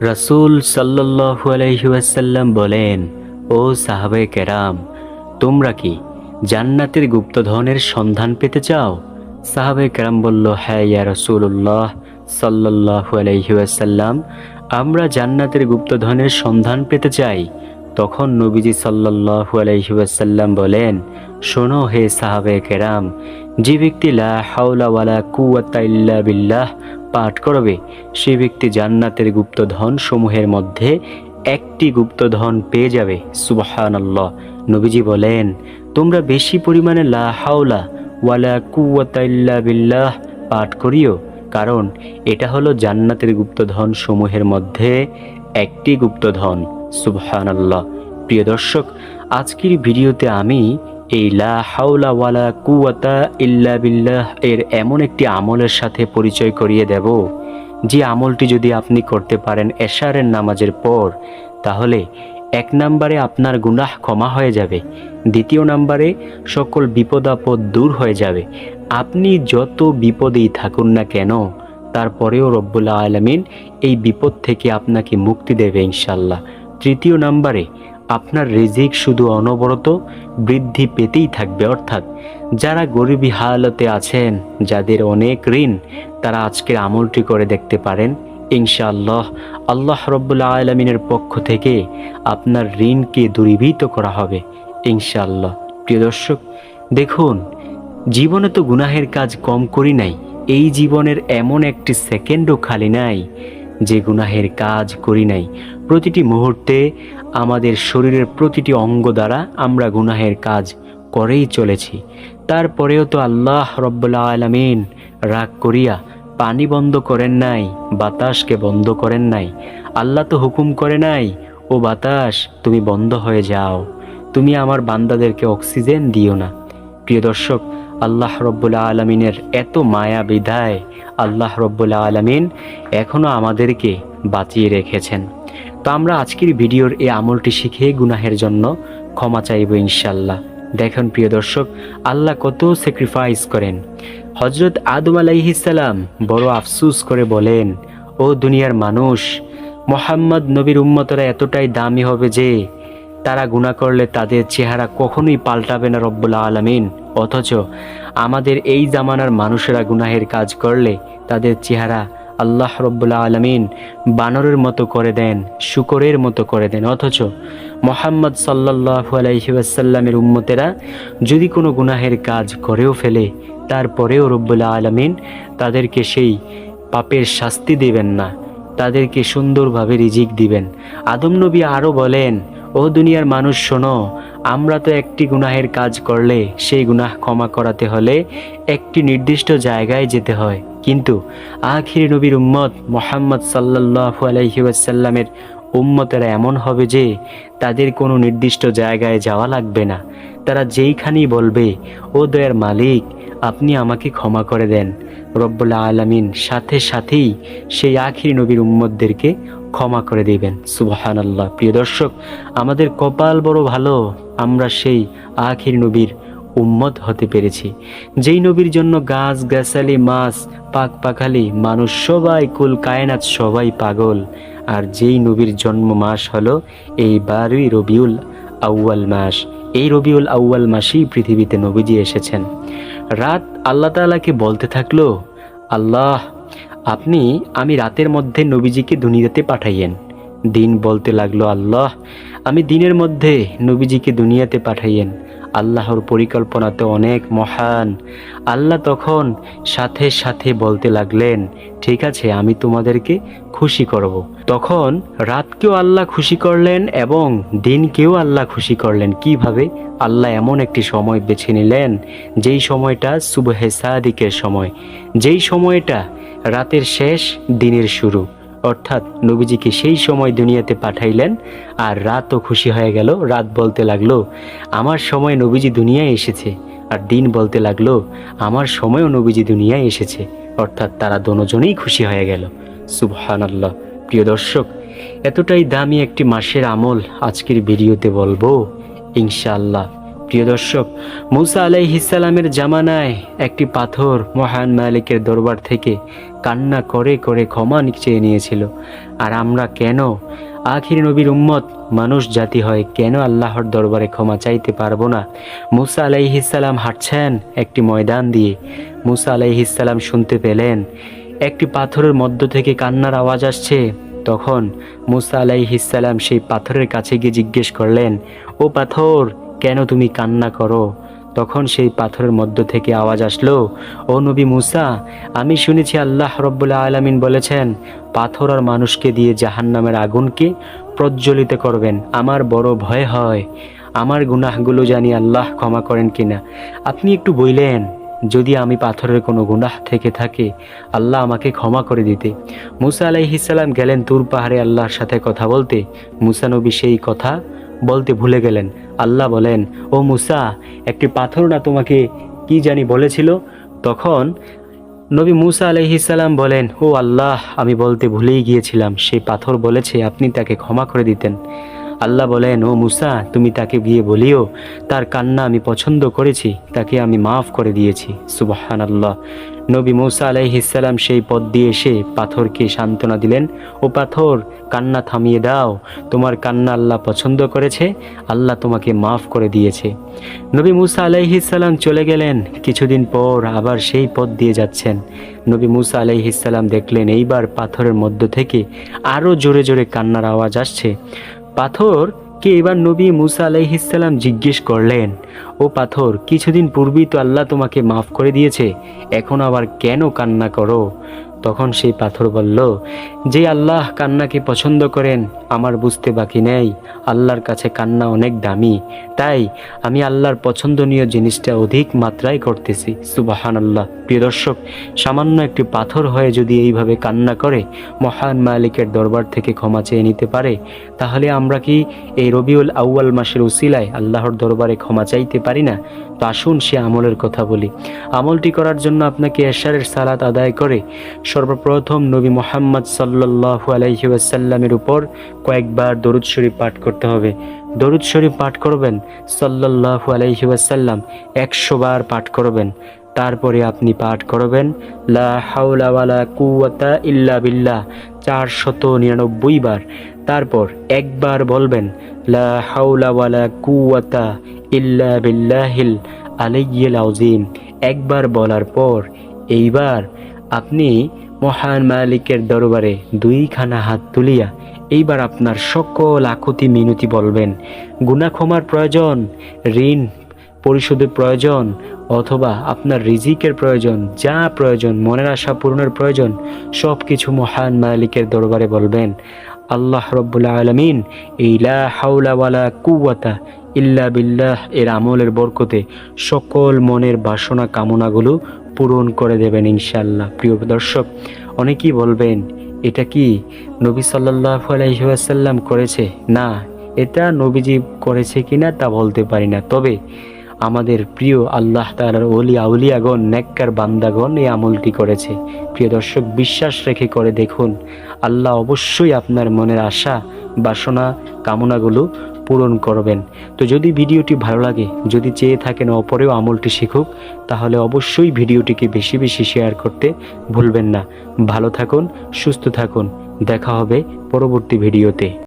রাসূল সাল্লাসাল্লাম বলেন, ও সাহাবে কেরাম, তোমরা কি জান্নাতের গুপ্তধনের সন্ধান পেতে চাও? সাহাবে কেরাম বলল হ্যাঁ ইয়া রসুল্লাহ সাল্লাল্লাহু আলাইহি ওয়াসাল্লাম, আমরা জান্নাতের গুপ্তধনের সন্ধান পেতে চাই। তখন নবীজি সাল্লাল্লাহু আলাইহি ওয়াসাল্লাম বলেন, শোনো হে সাহাবে কেরাম, যে ব্যক্তি লা হাওলা ওয়ালা ইল্লা বিল্লাহ পাঠ করবে, সে ব্যক্তি জান্নাতের গুপ্তধন সমূহের মধ্যে একটি গুপ্তধন পেয়ে যাবে। সুবহানাল্লাহ। নবীজি বলেন, তোমরা বেশি পরিমাণে লা ওয়ালা কুওয়াতা ইল্লা বিল্লাহ পাঠ করিও, কারণ এটা হলো জান্নাতের গুপ্তধন সমূহের মধ্যে একটি গুপ্তধন। সুবহানাল্লাহ। প্রিয় দর্শক, আজকের ভিডিওতে আমি এই লা হাওলা ওয়ালা কুওয়াতা ইল্লা বিল্লাহ এর এমন একটি আমলের সাথে পরিচয় করিয়ে দেব। যে আমলটি যদি আপনি করতে পারেন এশারের নামাজের পর, তাহলে এক নম্বরে আপনার গুনাহ ক্ষমা হয়ে যাবে। দ্বিতীয় নম্বরে সকল বিপদ আপদ দূর হয়ে যাবে। আপনি যত বিপদেই থাকুন না কেন, তারপরেও রব্বুল্লা আলমিন এই বিপদ থেকে আপনাকে মুক্তি দেবে ইনশাল্লাহ তৃতীয় নম্বরে, আপনার রিজিক শুধু অনবরত বৃদ্ধি পেতেই থাকবে, অর্থাৎ যারা গরিবী হালতে আছেন, যাদের অনেক ঋণ, তারা আজকের আমলটি করে দেখতে পারেন। ইনশাআল্লাহ, আল্লাহ রব্বুল্লা আলমিনের পক্ষ থেকে আপনার ঋণকে দূরীভূত করা হবে, ইনশাআল্লাহ। প্রিয় দর্শক, দেখুন, জীবনে তো গুনাহের কাজ কম করি নাই, এই জীবনের এমন একটি সেকেন্ডও খালি নাই যে গুনাহের কাজ করি নাই। প্রতিটি মুহূর্তে আমাদের শরীরের প্রতিটি অঙ্গ দ্বারা আমরা গুনাহের কাজ করেই চলেছি। তারপরেও তো আল্লাহ রব্বুল্লা আলমিন রাগ করিয়া পানি বন্ধ করেন নাই, বাতাসকে বন্ধ করেন নাই। আল্লাহ তো হুকুম করে নাই, ও বাতাস, তুমি বন্ধ হয়ে যাও। তুমি আমার বান্দাদেরকে অক্সিজেন দিও না। প্রিয় দর্শক আল্লাহ রব্বুল্লা আলমিনের এত মায়া বিধায় আল্লাহ রব্বুল্লা আলমিন এখনও আমাদেরকে বাঁচিয়ে রেখেছেন। তো আমরা আজকের ভিডিওর এই আমলটি শিখে গুনাহের জন্য ক্ষমা চাইব ইনশাল্লাহ দেখুন প্রিয় দর্শক, আল্লাহ কত স্যাক্রিফাইস করেন। হজরত আদম আলাইহিসাল্লাম বড় আফসুস করে বলেন, ও দুনিয়ার মানুষ, মোহাম্মদ নবীর উম্মতরা এতটাই দামি হবে যে তারা গুণা করলে তাদের চেহারা কখনোই পাল্টাবে না রব্বুল্লা আলমিন। অথচ আমাদের এই জামানার মানুষেরা গুনাহের কাজ করলে তাদের চেহারা আল্লাহ রব্বুল্লা আলমিন বানরের মতো করে দেন, শুকরের মতো করে দেন। অথচ মোহাম্মদ সাল্লাহ আলাইসাল্লামের উম্মতেরা যদি কোনো গুনাহের কাজ করেও ফেলে, তারপরেও রব্বুল্লা আলমিন তাদেরকে সেই পাপের শাস্তি দেবেন না, তাদেরকে সুন্দরভাবে রিজিক দিবেন। আদম নবী আরও বলেন ও দুনিয়ার মানুষ, শোনো, আমরা তো একটি গুনাহের কাজ করলে সেই গুনাহ ক্ষমা করাতে হলে একটি নির্দিষ্ট জায়গায় যেতে হয়। কিন্তু আখির নবীর উম্মত মোহাম্মদ সাল্লাহু আলাইহি ওয়াসাল্লামের উম্মতেরা এমন হবে যে তাদের কোনো নির্দিষ্ট জায়গায় যাওয়া লাগবে না। তারা যেইখানেই বলবে, ও দয়ার মালিক, আপনি আমাকে ক্ষমা করে দেন। রব্বুল্লা আলমিন সাথে সাথেই সেই আখির নবীর উম্মতদেরকে ক্ষমা করে দিবেন। সুবহান আল্লাহ প্রিয় দর্শক, আমাদের কপাল বড় ভালো, আমরা সেই আখির নবীর উম্মত হতে পেরেছি। যেই নবীর জন্য গাছ, গাছালি, মাছ, পাক পাখালি, মানুষ সবাই, কুল কায়নাত সবাই পাগল। আর যেই নবীর জন্ম মাস হলো এই বারুই রবিউল আউয়াল মাস। এই রবিউল আউয়াল মাসেই পৃথিবীতে নবীজি এসেছেন। রাত আল্লাহ তালাকে বলতে থাকল, আল্লাহ আপনি আমি রাতের মধ্যে নবীজিকে দুনিয়াতে পাঠাইয়েন। দিন বলতে লাগল, আল্লাহ, আমি দিনের মধ্যে নবীজিকে দুনিয়াতে পাঠাইয়েন। আল্লাহর পরিকল্পনা তো অনেক মহান। আল্লাহ তখন সাথে সাথে বলতে লাগলেন, ঠিক আছে, আমি তোমাদেরকে খুশি করব। তখন রাতকেও আল্লাহ খুশি করলেন এবং দিনকেও আল্লাহ খুশি করলেন। কীভাবে? আল্লাহ এমন একটি সময় বেছে নিলেন, যেই সময়টা সুবহে সাদিকের সময়। যেই সময়টা রাতের শেষ দিনের শুরু। অর্থাৎ নবীজিকে সেই সময় দুনিয়াতে পাঠাইলেন আর রাতও খুশি হয়ে গেল, রাত বলতে লাগল, আমার সময় নবীজি দুনিয়ায় এসেছে। আর দিন বলতে লাগল, আমার সময়ও নবীজি দুনিয়ায় এসেছে। অর্থাৎ তারা দোনোজনেই খুশি হয়ে গেল। সুবহান আল্লাহ প্রিয় দর্শক, এতটাই দামি একটি মাসের আমল আজকের ভিডিওতে বলব, ইনশাআল্লাহ। প্রিয় দর্শক, মুসা আলাইহিসালামের জামানায় একটি পাথর মহান মালিকের দরবার থেকে কান্না করে করে ক্ষমা চেয়ে নিয়েছিল। আর আমরা কেন আখির নবীর উম্মত মানুষ জাতি হয় কেন আল্লাহর দরবারে ক্ষমা চাইতে পারব না? মুসা আলাইহিসাল্লাম হাঁটছেন একটি ময়দান দিয়ে। মুসা আলাইহিসাল্লাম শুনতে পেলেন, একটি পাথরের মধ্য থেকে কান্নার আওয়াজ আসছে। তখন মুসা আলাইহিসাল্লাম সেই পাথরের কাছে গিয়ে জিজ্ঞেস করলেন, ও পাথর কেন তুমি কান্না করো? তখন সেই পাথরের মধ্য থেকে আওয়াজ আসলো, ও নবী মুসা, আমি শুনেছি আল্লাহ রব্বুল্লাহ আলমিন বলেছেন, পাথর আর মানুষকে দিয়ে জাহান্নামের আগুনকে প্রজ্বলিত করবেন। আমার বড় ভয় হয়। আমার গুনাহগুলো জানি আল্লাহ ক্ষমা করেন কিনা। আপনি একটু বইলেন, যদি আমি পাথরের কোনো গুনাহ থেকে থাকে, আল্লাহ আমাকে ক্ষমা করে দিতে। মুসা আলাইহিসাল্লাম গেলেন তুর পাহাড়ে আল্লাহর সাথে কথা বলতে। মুসানবী সেই কথা বলতে ভুলে গেলেন। আল্লাহ বলেন, ও মুসা, একটি পাথর না তোমাকে কি জানি বলেছিল? তখন নবী মুসা আলহিসাল্লাম বলেন, ও আল্লাহ, আমি বলতে ভুলেই গিয়েছিলাম, সেই পাথর বলেছে আপনি তাকে ক্ষমা করে দিতেন। আল্লাহ বলেন, ও মুসা, তুমি তাকে গিয়ে বলিও। তার কান্না আমি পছন্দ করেছি, তাকে আমি মাফ করে দিয়েছি। সুবাহান আল্লাহ নবী মুসা আলাইহিসাল্লাম সেই পথ দিয়ে এসে পাথরকে সান্ত্বনা দিলেন, ও পাথর, কান্না থামিয়ে দাও। তোমার কান্না আল্লাহ পছন্দ করেছে, আল্লাহ তোমাকে মাফ করে দিয়েছে। নবী মুসা আলাইহিসাল্লাম চলে গেলেন। কিছুদিন পর আবার সেই পথ দিয়ে যাচ্ছেন। নবী মুসা আলাইহিসাল্লাম দেখলেন, এইবার পাথরের মধ্য থেকে আরও জোরে জোরে কান্নার আওয়াজ আসছে। পাথর কে এবার নবী মুসা আলাইহিসাল্লাম জিজ্ঞেস করলেন, ও পাথর, কিছুদিন পূর্বেই তো আল্লাহ তোমাকে মাফ করে দিয়েছে, এখন আবার কেন কান্না করো? তখন সেই পাথর বলল, যে আল্লাহ কান্নাকে পছন্দ করেন, আমার বুঝতে বাকি নেই। আল্লাহর কাছে কান্না অনেক দামি। তাই আমি আল্লাহর পছন্দনীয় জিনিসটা অধিক মাত্রায় করতেছি। সুবাহান আল্লাহ প্রিয় দর্শক, সামান্য একটি পাথর হয়ে যদি এইভাবে কান্না করে, মহান মালিকের দরবার থেকে ক্ষমা চেয়ে নিতে পারে, তাহলে আমরা কি এই রবিউল আউয়াল মাসের উসিলায় আল্লাহর দরবারে ক্ষমা চাইতে পারি না? তো আসুন সে আমলের কথা বলি। আমলটি করার জন্য আপনাকে এশারের সালাত আদায় করে সর্বপ্রথম নবী মোহাম্মদ সাল্লাহ আলাইহি ওয়াসাল্লামের উপর কয়েকবার দরুদ শরীফ পাঠ করতে হবে। দরুদ শরীফ পাঠ করবেন সাল্লাহ আলাইহি ওয়াসাল্লাম একশো বার পাঠ করবেন। তারপরে আপনি পাঠ করবেন, লা হাওলা ওয়ালা কুওয়াতা ইল্লা বিল্লাহ, চারশত নিরানব্বই বার। তারপর একবার বলবেন, লা হাওলা ওয়ালা কুওয়াতা ইল্লা বিল্লাহিল আলাইয়িল আযীম। একবার বলার পর এইবার আপনি মহান মালিকের দরবারে দুইখানা হাত তুলিয়া এইবার আপনার সকল আকুতি মিনতি বলবেন। গুনা ক্ষমার প্রয়োজন, ঋণ পরিশোধের প্রয়োজন, অথবা আপনার রিজিকের প্রয়োজন, যা প্রয়োজন, মনের আশা পূরণের প্রয়োজন সব কিছু মহান মালিকের দরবারে বলবেন। আল্লাহ রব্বুল্লা আলমিন এই লা হাওলা ওয়ালা কুওয়াতা ইল্লা বিল্লাহ এর আমলের বরকতে সকল মনের বাসনা কামনাগুলো পূরণ করে দেবেন ইনশাল্লাহ প্রিয় দর্শক, অনেকেই বলবেন, এটা কি নবী সাল্লাহ আলাইসাল্লাম করেছে? না, এটা নবীজি করেছে কিনা তা বলতে পারি না। তবে আমাদের প্রিয় আল্লাহ তালার অলি আউলিয়াগণ, নেককার বান্দাগণ এই আমলটি করেছে। প্রিয় দর্শক, বিশ্বাস রেখে করে দেখুন, আল্লাহ অবশ্যই আপনার মনের আশা বাসনা কামনাগুলো পূরণ করবেন। তো যদি ভিডিওটি ভালো লাগে, যদি চেয়ে থাকেন অপরেও আমলটি শিখুক, তাহলে অবশ্যই ভিডিওটিকে বেশি বেশি শেয়ার করতে ভুলবেন না। ভালো থাকুন, সুস্থ থাকুন। দেখা হবে পরবর্তী ভিডিওতে।